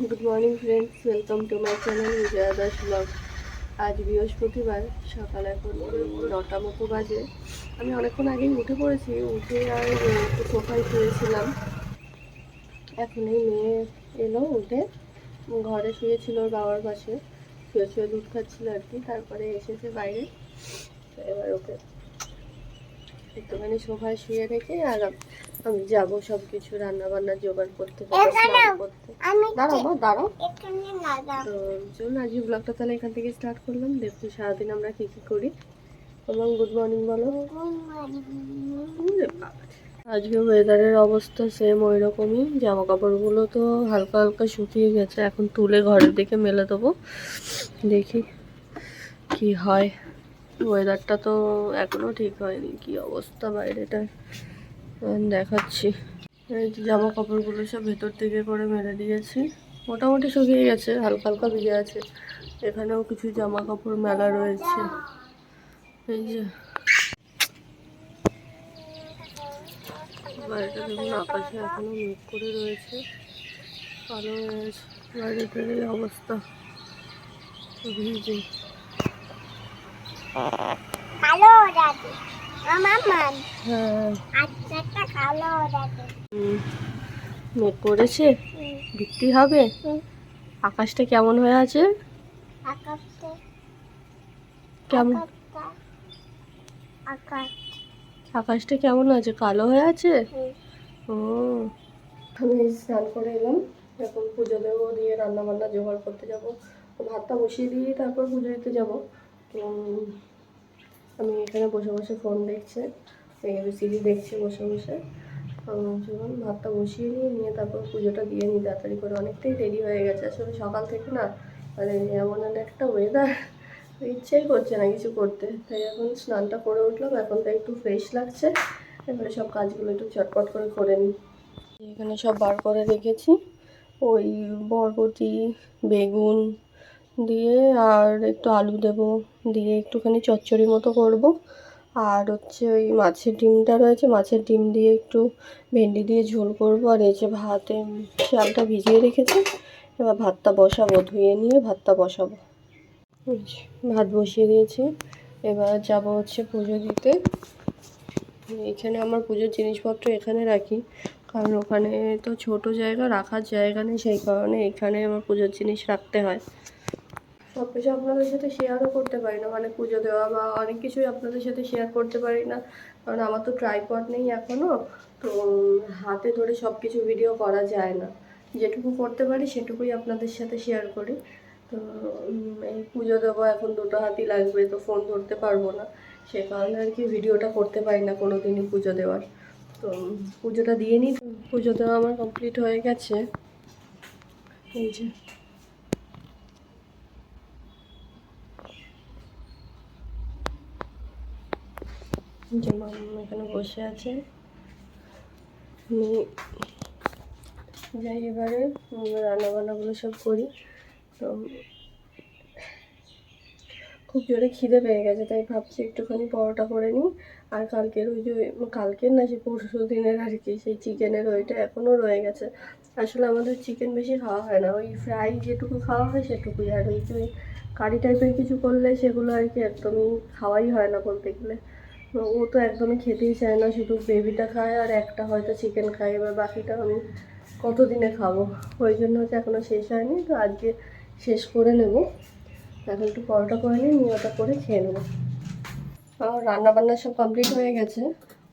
Good morning friends welcome to my channel Bijoya Das blog আজ বৃহস্পতিবার, সকাল এখন নটা মতো বাজে। আমি অনেকক্ষণ আগেই উঠে পড়েছি। উঠে আর সোফায় শুয়েছিলাম। এখন এই মেয়ে এলো উঠে। ঘরে শুয়েছিল ওর বাবার পাশে। শুয়ে শুয়ে দুধ খাচ্ছিল আর কি। তারপরে এসেছে বাইরে। এবার ওকে একটুখানি সোফায় শুয়ে রেখে আর আমি যাব সব কিছু রান্না বান্না জোগাড় করতে। করতে দাঁড়াও মা দাঁড়াও। তো চলুন আজকে ব্লগটা তাহলে এখান থেকে স্টার্ট করলাম। দেখুন সারাদিন আমরা কী কী করি। এবং গুড মর্নিং বলো। আজকে ওয়েদারের অবস্থা সেম ওই রকমই জামা কাপড়গুলো তো হালকা হালকা শুকিয়ে গেছে। এখন তুলে ঘরের দিকে মেলে দেবো। দেখি কি হয়। ওয়েদারটা তো এখনও ঠিক হয়নি। কি অবস্থা বাইরেটায় দেখাচ্ছি। এই যে জামা কাপড়গুলো সব ভেতর থেকে করে মেলে দিয়েছি। মোটামুটি শুকিয়ে গেছে হালকা হালকা ভিজে আছে। এখানেও কিছু জামা কাপড় মেলা রয়েছে। এই যে। বাইরেটা দেখুন আকাশে এখনও মেঘ করে রয়েছে। কালো হয়ে আছে বাইরেটার এই অবস্থা। ভিজে। মান হ্যাঁ। মেঘ করেছে? বৃষ্টি হবে? আকাশটা কেমন হয়ে আছে? কেমন? আকাশটা কেমন আছে? কালো হয়ে আছে? ও। আমি স্নান করে এলাম। এখন পুজো দেবো দিয়ে রান্না বান্না জোগাড় করতে যাব। ভাতটা বসিয়ে দিয়ে তারপর পুজো দিতে যাব। আমি এখানে বসে বসে ফোন দেখছে। এবিসিডি দেখছে বসে বসে। চলুন ভাতটা বসিয়ে নিয়ে নিয়ে তারপর পুজোটা দিয়ে নিই তাড়াতাড়ি করে। অনেকটাই দেরি হয়ে গেছে, আসলে সকাল থেকে না মানে এমন একটা ওয়েদার ইচ্ছেই করছে না কিছু করতে। তাই এখন স্নানটা করে উঠলাম, এখন তো একটু ফ্রেশ লাগছে। এবারে সব কাজগুলো একটু চটপট করে করে নিই। এখানে সব বার করে রেখেছি, ওই বরবটি, বেগুন দিয়ে, আর একটু আলু দেব, দিয়ে একটুখানি চচ্চড়ি মতো করব। আর হচ্ছে ওই মাছের ডিমটা রয়েছে, মাছের ডিম দিয়ে একটু ভেন্ডি দিয়ে ঝোল করব। আর এই যে ভাতে চালটা ভিজিয়ে রেখেছি, এবার ভাতটা বসাবো, ধুয়ে নিয়ে ভাতটা বসাবো। ভাত বসিয়ে দিয়েছি। এবার যাব হচ্ছে পুজো দিতে। এখানে আমার পুজোর জিনিসপত্র এখানে রাখি, কারণ ওখানে তো ছোট জায়গা, রাখার জায়গা নেই, সেই কারণে এখানে আমার পুজোর জিনিস রাখতে হয়। সব কিছু আপনাদের সাথে শেয়ারও করতে পারি না। মানে পুজো দেওয়া বা অনেক কিছুই আপনাদের সাথে শেয়ার করতে পারি না। কারণ আমার তো ট্রাইপড নেই এখনও তো হাতে ধরে সব কিছু ভিডিও করা যায় না। যেটুকু করতে পারি সেটুকুই আপনাদের সাথে শেয়ার করি। তো এই পুজো দেবো এখন দুটো হাতি লাগবে, তো ফোন ধরতে পারব না। সে কারণে আর কি ভিডিওটা করতে পারি না কোনো দিনই পুজো দেওয়ার। তো পুজোটা দিয়ে নিই। পুজো দেওয়া আমার কমপ্লিট হয়ে গেছে। এই যে। যে এখানে বসে আছে। আমি যাই এবারে রান্না বান্নাগুলো সব করি। তো খুব জোরে খিদে পেয়ে গেছে, তাই ভাবছি একটুখানি পরোটা করে নিই। আর কালকের ওই যে, কালকের না, সে পরশু দিনের আর কি, সেই চিকেনের ওইটা এখনও রয়ে গেছে। আসলে আমাদের চিকেন বেশি খাওয়া হয় না, ওই ফ্রাই যেটুকু খাওয়া হয় সেটুকুই। আর ওই যে কারি টাইপের কিছু করলে সেগুলো আর কি একদমই খাওয়াই হয় না বলতে গেলে। ও তো একদমই খেতেই চায় না, শুধু বেবিটা খায় আর একটা হয়তো চিকেন খায়, এবার বাকিটা আমি কতদিনে খাব? ওই জন্য হচ্ছে এখনও শেষ হয়নি, তো আজকে শেষ করে নেব। এখন একটু পরোটা করে নিই, নিয়ে ওটা করে খেয়ে নেব। আমার রান্না বান্না সব কমপ্লিট হয়ে গেছে।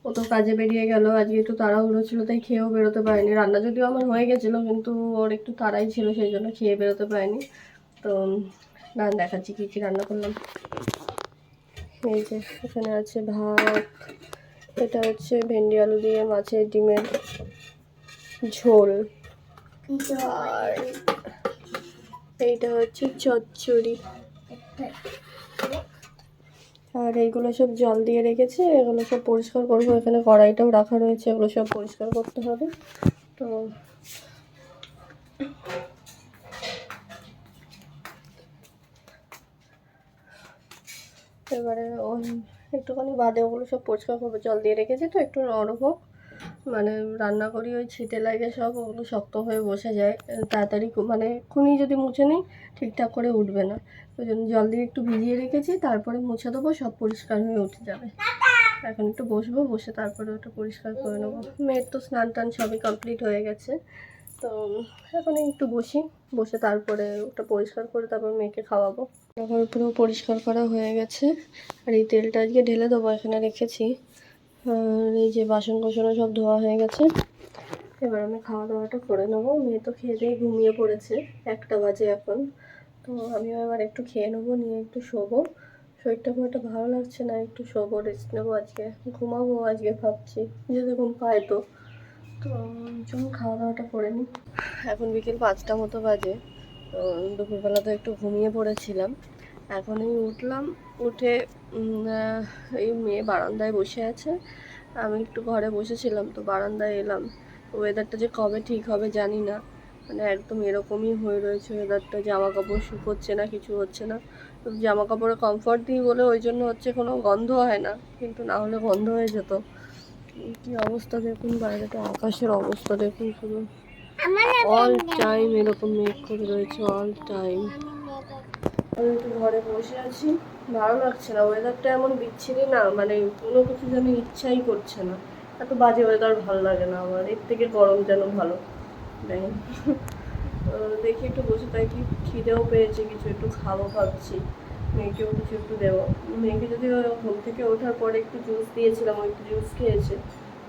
ও তো কাজে বেরিয়ে গেল, আজকে একটু তাড়াহুড়ো ছিল, তাই খেয়েও বেরোতে পারিনি। রান্না যদিও আমার হয়ে গেছিল, কিন্তু ওর একটু তাড়াই ছিল, সেই জন্য খেয়ে বেরোতে পারিনি। তো, না, দেখাচ্ছি কী কী রান্না করলাম। এই যে, এখানে আছে ভাত, এটা হচ্ছে ভেন্ডি আলু দিয়ে মাছের ডিমের ঝোল। আর এইটা হচ্ছে চচ্চড়ি। আর এইগুলো সব জল দিয়ে রেখেছে, এগুলো সব পরিষ্কার করব। এখানে কড়াইটাও রাখা রয়েছে, এগুলো সব পরিষ্কার করতে হবে। তো এবারে ওই একটুখানি বাদে ওগুলো সব পরিষ্কার করব জল দিয়ে রেখেছি তো, একটু নরম হোক। মানে রান্না করি, ওই ছিটে লাগে সব, ওগুলো শক্ত হয়ে বসে যায়। তাড়াতাড়ি মানে এক্ষুনি যদি মুছে নিই, ঠিকঠাক করে উঠবে না। ওই জন্য জল দিয়ে একটু ভিজিয়ে রেখেছি, তারপরে মুছে দেবো, সব পরিষ্কার হয়ে উঠে যাবে। এখন একটু বসবো, বসে তারপরে ওটা পরিষ্কার করে নেব। মেয়ের তো স্নান টান সবই কমপ্লিট হয়ে গেছে। তো এখন একটু বসি, বসে তারপরে ওটা পরিষ্কার করে তারপর মেয়েকে খাওয়াবো। এখন পুরো পরিষ্কার করা হয়ে গেছে। আর এই তেলটা আজকে ঢেলে দেবো, এখানে রেখেছি। আর এই যে বাসন কোসনও সব ধোয়া হয়ে গেছে। এবার আমি খাওয়া দাওয়াটা করে নেব। মেয়ে তো খেয়ে দিয়ে ঘুমিয়ে পড়েছে, একটা বাজে এখন। তো আমিও এবার একটু খেয়ে নেব, নিয়ে একটু শোবো। শরীরটা খুব একটা ভালো লাগছে না, একটু শোবো রেস্ট নেব আজকে। ঘুমাবো আজকে ভাবছি যদি ঘুম পায় তো। তো চলুন খাওয়া দাওয়াটা করে নিই। এখন বিকেল পাঁচটা মতো বাজে। তো দুপুরবেলা তো একটু ঘুমিয়ে পড়েছিলাম। এখনই উঠলাম, উঠে এই মেয়ে বারান্দায় বসে আছে। আমি একটু ঘরে বসেছিলাম তো বারান্দায় এলাম। ওয়েদারটা যে কবে ঠিক হবে জানি না। মানে একদম এরকমই হয়ে রয়েছে ওয়েদারটা জামা কাপড় শুকোচ্ছে না, কিছু হচ্ছে না। জামা কাপড়ে কমফর্ট দিই বলে ওই জন্য হচ্ছে কোনো গন্ধ হয় না। কিন্তু না হলে গন্ধ হয়ে যেত। কি অবস্থা দেখুন, বাইরেটা আকাশের অবস্থা দেখুন শুধু অল টাইম এরকম মেঘ করে রয়েছে অল টাইম আমি একটু ঘরে বসে আছি ভালো লাগছে না। ওয়েদারটা এমন বিচ্ছিরি না মানে কোনো কিছু যেন ইচ্ছাই করছে না। এত বাজে ওয়েদার ভালো লাগে না আমার। এর থেকে গরম যেন ভালো। দেখি। একটু বসে তাই কি খিদেও পেয়েছে কিছু একটু খাব ভাবছি। মেয়েকেও কিছু একটু দেবো। মেয়েকে যদি ঘুম থেকে ওঠার পরে একটু জুস দিয়েছিলাম ও একটু জুস খেয়েছে।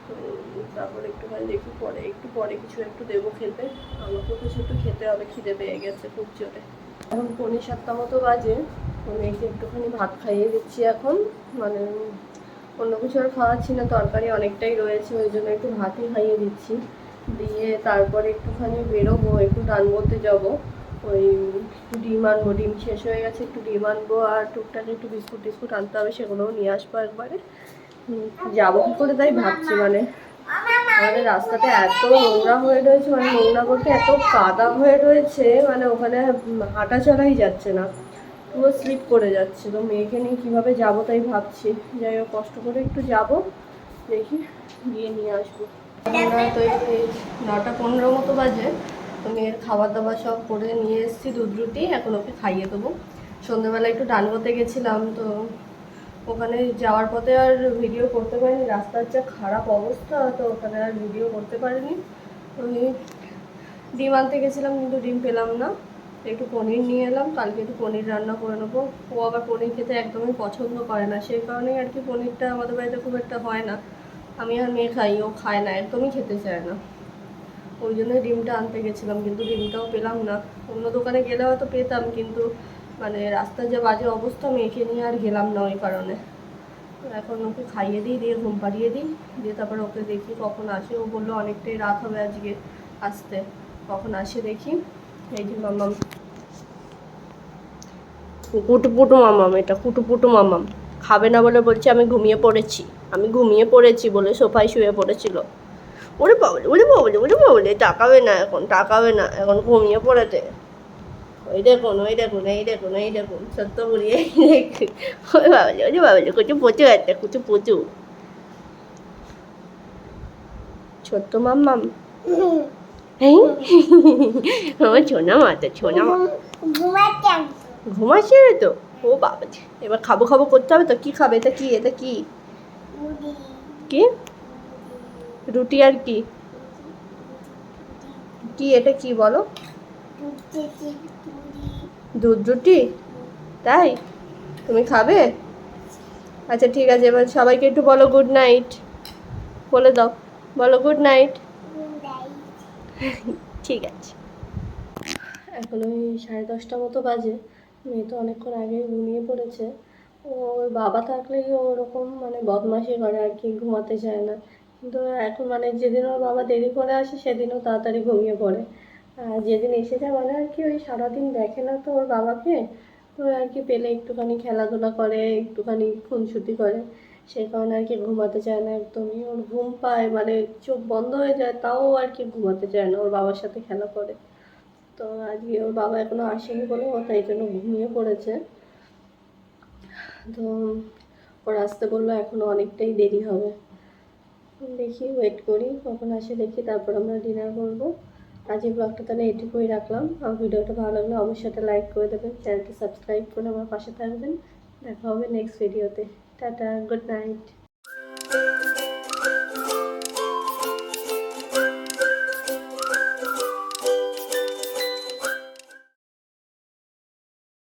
তো তারপরে একটুখানি দেখি পরে, একটু পরে কিছু একটু দেবো খেতে। আমাকেও কিছু একটু খেতে হবে, খিদে পেয়ে গেছে খুব জোরে। এখন পৌনে সাতটা মতো বাজে মেয়েকে একটুখানি ভাত খাইয়ে দিচ্ছি এখন। মানে অন্য কিছু আর খাওয়াচ্ছি না, তরকারি অনেকটাই রয়েছে, ওই জন্য একটু ভাতই খাইয়ে দিচ্ছি। দিয়ে তারপরে একটুখানি বেরোবো, একটু ডান বলতে যাব। ওই ডিম আনব, ডিম শেষ হয়ে গেছে, একটু ডিম আনব, আর টুকটাক একটু বিস্কুট টিস্কুট আনতে হবে, সেগুলোও নিয়ে আসব একবারে। যাব কি করে তাই ভাবছি মানে। আমাদের রাস্তাটা এত নোংরা হয়ে রয়েছে মানে নোংরা বলতে এত কাদা হয়ে রয়েছে মানে ওখানে হাঁটা চলাই যাচ্ছে না। পুরো স্লিপ করে যাচ্ছে, তো মেয়েকে নিয়ে কীভাবে যাব তাই ভাবছি। যাই হোক, কষ্ট করে একটু যাব, দেখি গিয়ে নিয়ে আসব। তো নটা পনেরো মতো বাজে, তো মেয়ের খাবার দাবার সব করে নিয়ে এসেছি দুধ রুটি এখন ওকে খাইয়ে দেবো। সন্ধ্যেবেলা একটু ডান করতে গেছিলাম, তো ওখানে যাওয়ার পথে আর ভিডিও করতে পারিনি। রাস্তার যা খারাপ অবস্থা, তো ওখানে আর ভিডিও করতে পারিনি। ওই ডিম আনতে গেছিলাম, কিন্তু ডিম পেলাম না। একটু পনির নিয়ে এলাম, কালকে একটু পনির রান্না করে নেব। ও আবার পনির খেতে একদমই পছন্দ করে না, সেই কারণেই আর কি পনিরটা আমাদের বাড়িতে খুব একটা হয় না। আমি আর মেয়ে খাই, ও খায় না, একদমই খেতে চায় না। ওই জন্য ডিমটা আনতে গেছিলাম, কিন্তু ডিমটাও পেলাম না। অন্য দোকানে গেলে হয়তো পেতাম, কিন্তু মানে রাস্তার যে বাজে অবস্থা মেয়েকে নিয়ে আর গেলাম না ওই কারণে। এখন ওকে খাইয়ে দিই, দিয়ে ঘুম পাড়িয়ে দিই, দিয়ে তারপর ওকে দেখি কখন আসে। ও বলল, অনেকটাই রাত হবে আজকে আসতে। কখন আসে দেখি। এই যে মামাম কুটুপুটু মামাম এটা কুটুপুটু মামাম খাবে না বলে বলছে, আমি ঘুমিয়ে পড়েছি। আমি ঘুমিয়ে পড়েছি বলে সোফায় শুয়ে পড়েছিল। ওরে বাবলে ওরে বাবলে ওরে বাবলে তাকাবে না এখন তাকাবে না এখন ঘুমিয়ে পড়েছে। ওই দেখুন ওই দেখুন এই দেখুন এই দেখুন সত্য বলি এই দেখুন ওই বাবলে বাবলে কুচু কুচু পচু ছোট্ট মাম্মাম আমার ছোনা মাতা ছোনা ঘুমাচ্ছে রে তো ও বাবা এবার খাব খাব করতে হবে তো কি খাবে এটা কি এটা কি কি রুটি আর কি কি এটা কি বলো দুধ রুটি? তাই? তুমি খাবে? আচ্ছা ঠিক আছে, এবার সবাইকে একটু বলো গুড নাইট বলে দাও। বলো গুড নাইট ঠিক আছে। এখন ওই সাড়ে দশটা মতো বাজে। মেয়ে তো অনেকক্ষণ আগে ঘুমিয়ে পড়েছে। ওর বাবা থাকলেই ওরকম মানে বদমাশি করে আর কি, ঘুমাতে চায় না। কিন্তু এখন মানে যেদিন ওর বাবা দেরি করে আসে, সেদিনও তাড়াতাড়ি ঘুমিয়ে পড়ে। যেদিন এসে যায় মানে আর কি ওই সারাদিন দেখে না তো ওর বাবাকে, তো আর কি পেলে একটুখানি খেলাধুলা করে, একটুখানি খুনসুটি করে। সেই কারণে আর কি ঘুমাতে চায় না একদমই। ওর ঘুম পায় মানে চোখ বন্ধ হয়ে যায়, তাও আর কি ঘুমাতে চায় না। ওর বাবার সাথে খেলা করে। তো আজকে ওর বাবা এখনও আসেনি বলে ও তাই জন্য ঘুমিয়ে পড়েছে। তো ওর আসতে বলল এখনও অনেকটাই দেরি হবে। দেখি ওয়েট করি, কখন আসে দেখি, তারপর আমরা ডিনার করব। আজ ব্লগটা তাহলে এটুকুই রাখলাম। আমার ভিডিওটা ভালো লাগলে অবশ্যই একটা লাইক করে দেবেন চ্যানেলটি সাবস্ক্রাইব করে আমার পাশে থাকবেন। দেখা হবে নেক্সট ভিডিওতে টাটা গুড নাইট